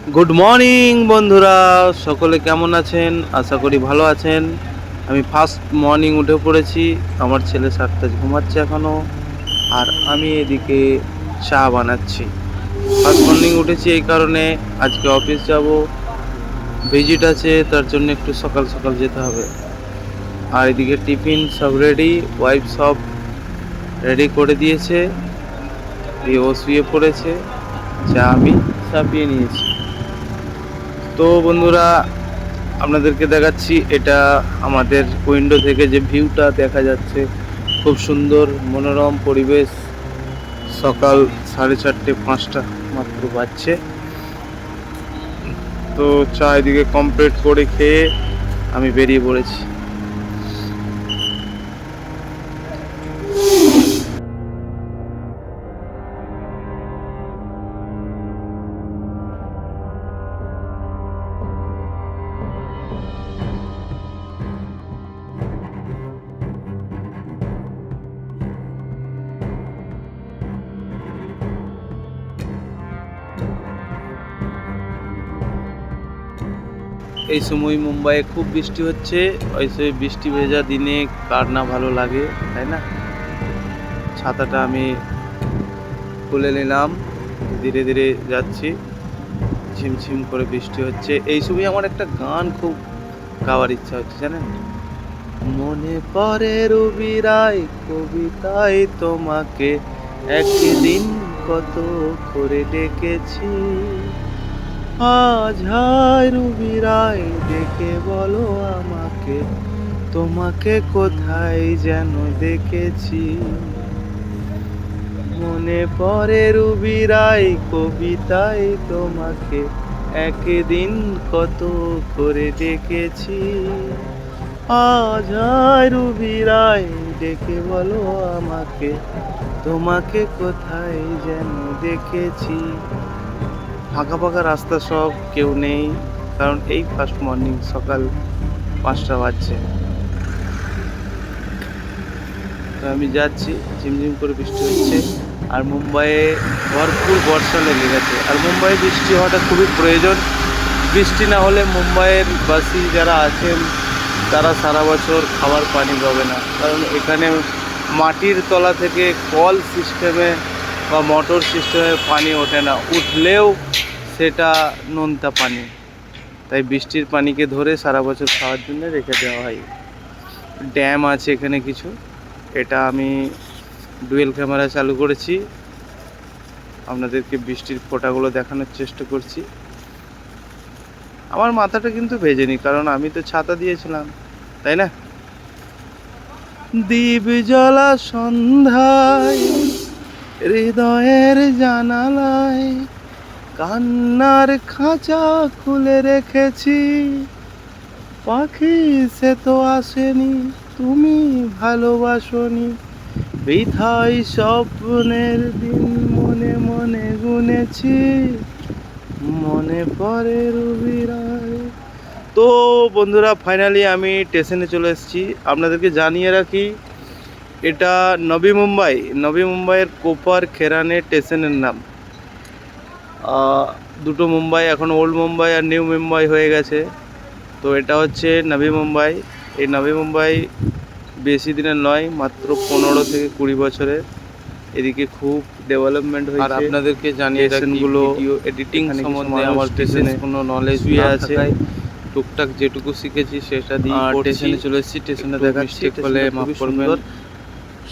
Good morning বন্ধুরা। সকলে কেমন আছেন? আশা করি ভালো আছেন। আমি ফার্স্ট মর্নিং উঠে পড়েছি। আমার ছেলে সাতটা ঘুমাচ্ছে এখনও আর আমি এদিকে চা বানাচ্ছি। ফার্স্ট মর্নিং উঠেছি এই কারণে আজকে অফিস যাব। ভিজিট আছে, তার জন্য একটু সকাল সকাল যেতে হবে। আর এদিকে টিফিন সব রেডি ওয়াইফ সব রেডি করে দিয়েছে। দিয়ে ও শুয়ে পড়েছে। চা আমি চাপিয়ে নিয়েছি। তো বন্ধুরা, আপনাদেরকে দেখাচ্ছি, এটা আমাদের উইন্ডো থেকে যে ভিউটা দেখা যাচ্ছে। খুব সুন্দর, মনোরম পরিবেশ। সকাল সাড়ে চারটে, পাঁচটা মাত্র বাজছে। তো চারিদিকে কমপ্লিট করে খেয়ে আমি বেরিয়ে পড়েছি। এই সময় মুম্বাইয়ে খুব বৃষ্টি হচ্ছে ওই সময় বৃষ্টি ভেজা দিনে কার না ভালো লাগে, তাই না? ছাতাটা আমি খুলে নিলাম, ধীরে ধীরে যাচ্ছি, ঝিমঝিম করে বৃষ্টি হচ্ছে। এই সময় আমার একটা গান খুব গাওয়ার ইচ্ছা হচ্ছে, জানেন? মনে পড়ে রবি রায় কবিতায় তোমাকে, একদিন কত করে ডেকেছি। আজ হায় রুবি রায়, ডেকে বলো আমাকে, তোমাকে কোথায় যেন দেখেছি। মনে পড়ে রুবি রায়, কবিতায় তোমাকে একদিন কত করে ডেকেছি আজ রুবি রায়, ডেকে বলো আমাকে, তোমাকে কোথায় যেন দেখেছি। ফাঁকা ফাঁকা রাস্তা সব কেউ নেই, কারণ এই ফার্স্ট মর্নিং সকাল পাঁচটা বাজছে। তো আমি যাচ্ছি, ঝিমঝিম করে বৃষ্টি হচ্ছে, আর মুম্বাইয়ে ভরপুর বর্ষা লেগে গেছে। আর মুম্বাইয়ে বৃষ্টি হওয়াটা খুবই প্রয়োজন। বৃষ্টি না হলে মুম্বাইয়ের বাসি যারা আছেন, তারা সারা বছর খাবার পানি পাবে না। কারণ এখানে মাটির তলা থেকে কল সিস্টেমে বা মোটর সিস্টেমে পানি ওঠে না। উঠলেও সেটা নোনতা পানি। তাই বৃষ্টির পানিকে ধরে সারা বছর খাওয়ার জন্য রেখে দেওয়া হয়। ড্যাম আছে এখানে কিছু। এটা আমি ডুয়েল ক্যামেরা চালু করেছি। আপনাদেরকে বৃষ্টির ফোঁটাগুলো দেখানোর চেষ্টা করছি। আমার মাথাটা কিন্তু ভেজেনি, কারণ আমি তো ছাতা দিয়েছিলাম, তাই না? দ্বীপ জলা সন্ধ্যায়, হৃদয়ের জানালায় কান্নার খাঁচা খুলে রেখেছি। পাখি সে তো আসেনি, তুমি ভালোবাসনি। বৃথাই স্বপ্নের দিন মনে মনে গুনেছি। মনে পড়ে রবিরায়। তো বন্ধুরা ফাইনালি আমি স্টেশনে চলে এসেছি। আপনাদেরকে জানিয়ে রাখি, এটা নবী মুম্বাই। নবী মুম্বাইয়ের কোপার খেরানে স্টেশনের নাম। দুটো মুম্বাই এখন ওল্ড মুম্বাই আর নিউ মুম্বাই হয়ে গেছে। তো এটা হচ্ছে নবী মুম্বাই। এই নবী মুম্বাই বেশি দিনের নয় মাত্র পনেরো থেকে কুড়ি বছরের এদিকে খুব ডেভেলপমেন্ট হয়েছে। আর আপনাদেরকে জানিয়ে এডিটিং সম্বন্ধে আমার স্টেশনে কোনো নলেজ আছে। টুকটাক যেটুকু শিখেছি সেটা দিয়ে স্টেশনে চলে এসেছি স্টেশনে দেখাচ্ছি। মাফ করবেন।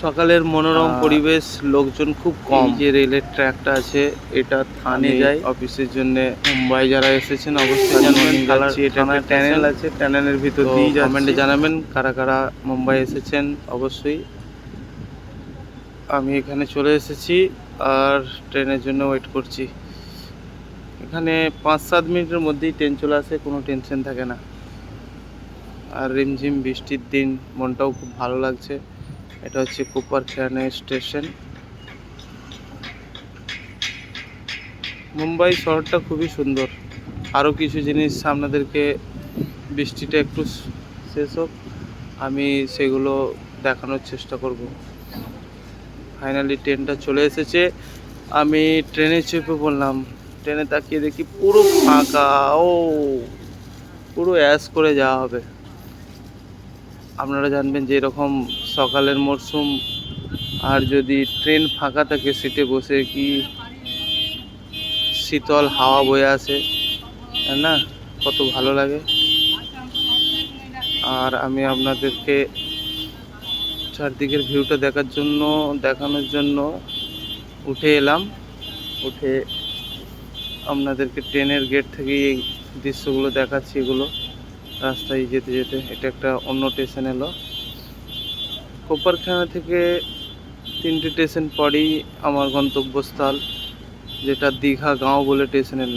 সকালের মনোরম পরিবেশ লোকজন খুব কম। যে রেলের ট্র্যাকটা আছে এটা থানে যায়। অফিসের জন্য মুম্বাই যারা এসেছেন অবশ্যই জানাবেন। এটা ট্যানেল আছে ট্যানেলের ভিতর দিয়ে কমেন্টে জানাবেন কারা কারা মুম্বাই এসেছেন অবশ্যই। আমি এখানে চলে এসেছি আর ট্রেনের জন্য ওয়েট করছি। এখানে পাঁচ সাত মিনিটের মধ্যেই ট্রেন চলে আসে কোনো টেনশন থাকে না। আর রিমঝিম বৃষ্টির দিন মনটাও খুব ভালো লাগছে। এটা হচ্ছে কুপার খেয়ানে স্টেশন। মুম্বাই শহরটা খুবই সুন্দর। আরও কিছু জিনিস আপনাদেরকে বৃষ্টিটা একটু শেষ হোক, আমি সেগুলো দেখানোর চেষ্টা করব। ফাইনালি ট্রেনটা চলে এসেছে। আমি ট্রেনে চেপে বললাম ট্রেনে তাকিয়ে দেখি পুরো ফাঁকা। ও, পুরো অ্যাশ করে যাওয়া হবে। আপনারা জানবেন যে এরকম সকালের মরশুম আর যদি ট্রেন ফাঁকা থাকে সিটে বসে কি শীতল হাওয়া বয়ে আসে না? কত ভালো লাগে। আর আমি আপনাদেরকে চারদিকের ভিউটা দেখার জন্য, দেখানোর জন্য উঠে এলাম। উঠে আপনাদেরকে ট্রেনের গেট থেকে এই দৃশ্যগুলো দেখাচ্ছি এগুলো। রাস্তায় যেতে যেতে এটা একটা অন্য স্টেশন এলো। কোপারখানা থেকে তিনটে স্টেশন পরেই আমার গন্তব্যস্থল, যেটা দীঘা গাঁও বলে স্টেশনের নাম।